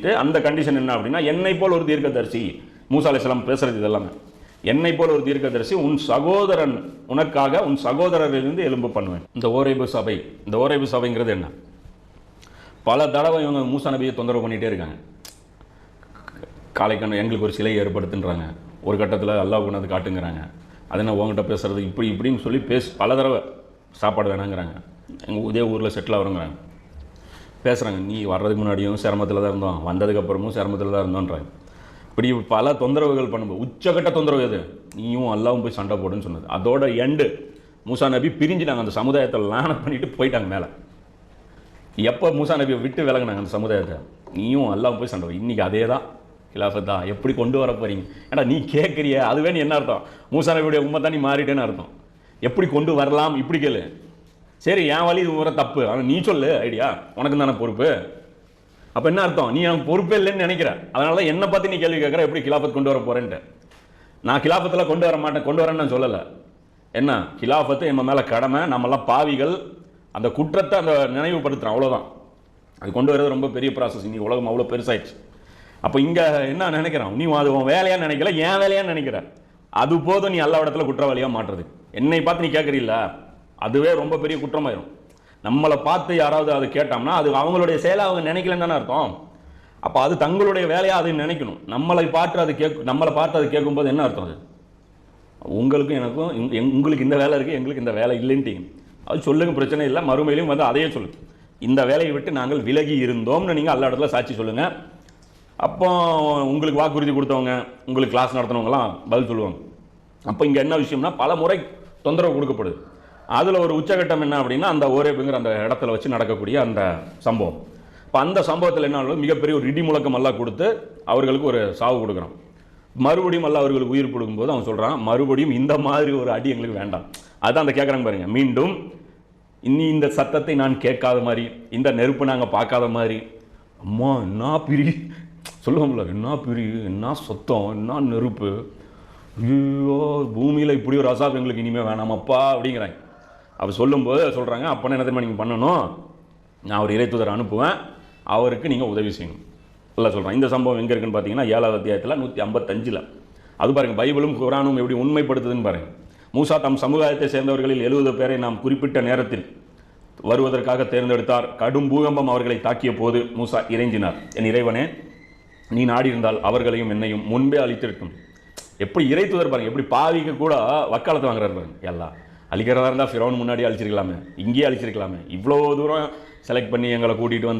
சொல்லிட்டு அந்த கண்டிஷன் என்ன அப்படின்னா என்னை போல் ஒரு தீர்க்கதரிசி மூசா அலைஹிஸ்ஸலாம் பேசுறது இதெல்லாமே. என்னை போல் ஒரு தீர்க்கதரிசி உன் சகோதரன் உனக்காக உன் சகோதரரிலிருந்து எலும்பு பண்ணுவேன். இந்த ஓரைபு சபை இந்த ஓரைபு சபைங்கிறது என்ன? பல தடவை இவங்க மூசா நபியை தொந்தரவு பண்ணிகிட்டே இருக்காங்க. காலைக்கண்ணு எங்களுக்கு ஒரு சிலை ஏற்படுத்துன்றாங்க. ஒரு கட்டத்தில் அல்லாஹ் கொண்டாந்து காட்டுங்கிறாங்க. அது என்ன உங்ககிட்ட பேசுறது? இப்படி இப்படின்னு சொல்லி பேசி பல தடவை சாப்பாடு வேணாங்கிறாங்க. எங்கள் இதே ஊரில் செட்டில் ஆகிறோங்கிறாங்க பேசுகிறாங்க நீ வர்றதுக்கு முன்னாடியும் சிரமத்தில் தான் இருந்தோம் வந்ததுக்கப்புறமும் சிரமத்தில் தான் இருந்தோன்றாங்க. இப்படி பல தொந்தரவுகள் பண்ணும்போது உச்சகட்ட தொந்தரவு எது? நீயும் அல்லாவும் போய் சண்டை போடுன்னு சொன்னது. அதோட எண்டு மூசா நபி பிரிஞ்சுட்டாங்க அந்த சமுதாயத்தை லானம் பண்ணிட்டு போயிட்டாங்க மேலே. எப்போ மூசா நபியை விட்டு விலகினாங்க அந்த சமுதாயத்தை? நீயும் எல்லாம் போய் சண்டை போடு. அதே தான் கிலாஃபத்தா எப்படி கொண்டு வர போகிறீங்க ஏன்னா நீ கேட்குறிய அதுவே நீ என்ன அர்த்தம்? மூசா நபியுடைய உண்மை தான் நீ மாறிட்டேன்னு அர்த்தம். எப்படி கொண்டு வரலாம்? இப்படி கேளு. சரி என் வழி இது முறை தப்பு. ஆனால் நீ சொல்லு ஐடியா. உனக்கு தானே பொறுப்பு. அப்போ என்ன அர்த்தம்? நீ எனக்கு பொறுப்பே இல்லைன்னு நினைக்கிற. அதனால தான் என்னை பார்த்து நீ கேள்வி கேட்குற எப்படி கிலாஃபத் கொண்டு வர போகிறேன்ட்டு நான் கிலாஃபத்தில் கொண்டு வர மாட்டேன் கொண்டு வரேன்னு நான் சொல்லலை. என்ன? கிலாஃபத்து நம்ம மேலே கடமை நம்மெல்லாம் பாவிகள். அந்த குற்றத்தை அந்த நினைவுபடுத்துகிறோம் அவ்வளோதான் அது கொண்டு வரது ரொம்ப பெரிய ப்ராசஸ் இன்னைக்கு உலகம் அவ்வளோ பெருசாயிடுச்சு. அப்போ இங்கே என்ன நினைக்கிறான்? நீ அது உன் வேலையாக நினைக்கல ஏன் வேலையா நினைக்கிற. அது போதும் நீ எல்லா இடத்துல குற்றவாளியாக மாட்டுறது. என்னை பார்த்து நீ கேட்குறீல்ல அதுவே ரொம்ப பெரிய குற்றமாயிரும். நம்மளை பார்த்து யாராவது அது கேட்டோம்னா அது அவங்களுடைய செயலை அவங்க நினைக்கலன்னு தானே அர்த்தம். அப்போ அது தங்களுடைய வேலையாக அது நினைக்கணும். நம்மளை பார்த்து அது கேட்கும் நம்மளை பார்த்து அது கேட்கும்போது என்ன அர்த்தம் அது? உங்களுக்கும் எனக்கும் உங்களுக்கு இந்த வேலை இருக்குது எங்களுக்கு இந்த வேலை இல்லைன்ட்டீங்க. அது சொல்லுங்க பிரச்சனை இல்லை. மறுமையிலையும் வந்து அதையே சொல்லுங்க. இந்த வேலையை விட்டு நாங்கள் விலகி இருந்தோம்னு நீங்கள் எல்லா இடத்துல சாட்சி சொல்லுங்கள் அப்போ உங்களுக்கு வாக்குறுதி கொடுத்தவங்க உங்களுக்கு கிளாஸ் நடத்தினவங்கலாம் பதில் சொல்லுவாங்க. அப்போ இங்கே என்ன விஷயம்னா பல முறை தொந்தரவு கொடுக்கப்படுது. அதில் ஒரு உச்சகட்டம் என்ன அப்படின்னா அந்த ஓரேப்புங்கிற அந்த இடத்துல வச்சு நடக்கக்கூடிய அந்த சம்பவம். இப்போ அந்த சம்பவத்தில் என்ன மிகப்பெரிய ஒரு இடி முழக்கம் எல்லாம் கொடுத்து அவர்களுக்கு ஒரு சாவு கொடுக்குறான். மறுபடியும் அல்ல அவர்களுக்கு உயிர் கொடுக்கும்போது அவன் சொல்கிறான் மறுபடியும் இந்த மாதிரி ஒரு அடி எங்களுக்கு வேண்டாம். அதுதான் அந்த கேட்குறாங்க பாருங்க. மீண்டும் இனி இந்த சத்தத்தை நான் கேட்காத மாதிரி இந்த நெருப்பு நாங்கள் பார்க்காத மாதிரி அம்மா என்ன பிரி சொல்லுவோம்ல என்ன பிரி என்ன சத்தம் என்ன நெருப்பு? ஐயோ பூமியில் இப்படி ஒரு அசாப் எங்களுக்கு இனிமேல் வேணாமப்பா அப்படிங்கிறாங்க. அவர் சொல்லும்போது சொல்கிறாங்க அப்போனா என்ன தெரியுமா நீங்கள் பண்ணணும்? நான் ஒரு இறைத்துதர் அனுப்புவேன். அவருக்கு நீங்கள் உதவி செய்யணும். நல்லா சொல்கிறேன் இந்த சம்பவம் எங்கே இருக்குன்னு பார்த்தீங்கன்னா ஏழாவது அத்தியாயத்தில் நூற்றி ஐம்பத்தஞ்சில். அது பாருங்கள் பைபிளும் குரானும் எப்படி உண்மைப்படுத்துதுன்னு பாருங்கள் மூசா தம் சமுதாயத்தை சேர்ந்தவர்களில் எழுபது பேரை நாம் குறிப்பிட்ட நேரத்தில் வருவதற்காக தேர்ந்தெடுத்தார். கடும் பூகம்பம் அவர்களை தாக்கிய போது மூசா இறைஞ்சினார். என் இறைவனே நீ நாடியிருந்தால் அவர்களையும் என்னையும் முன்பே அழித்திருக்கும். எப்படி இறைத்துதர் பாருங்க எப்படி பாவிக்கு கூட வக்காலத்தை வாங்குறாரு பாருங்க எல்லாம் அழிக்கிறதா இருந்தால் ஃபிரோன் முன்னாடி அழிச்சிருக்கலாமே. இங்கேயே அழிச்சிருக்கலாமே. இவ்வளோ தூரம் செலக்ட் பண்ணி எங்களை கூட்டிகிட்டு வந்து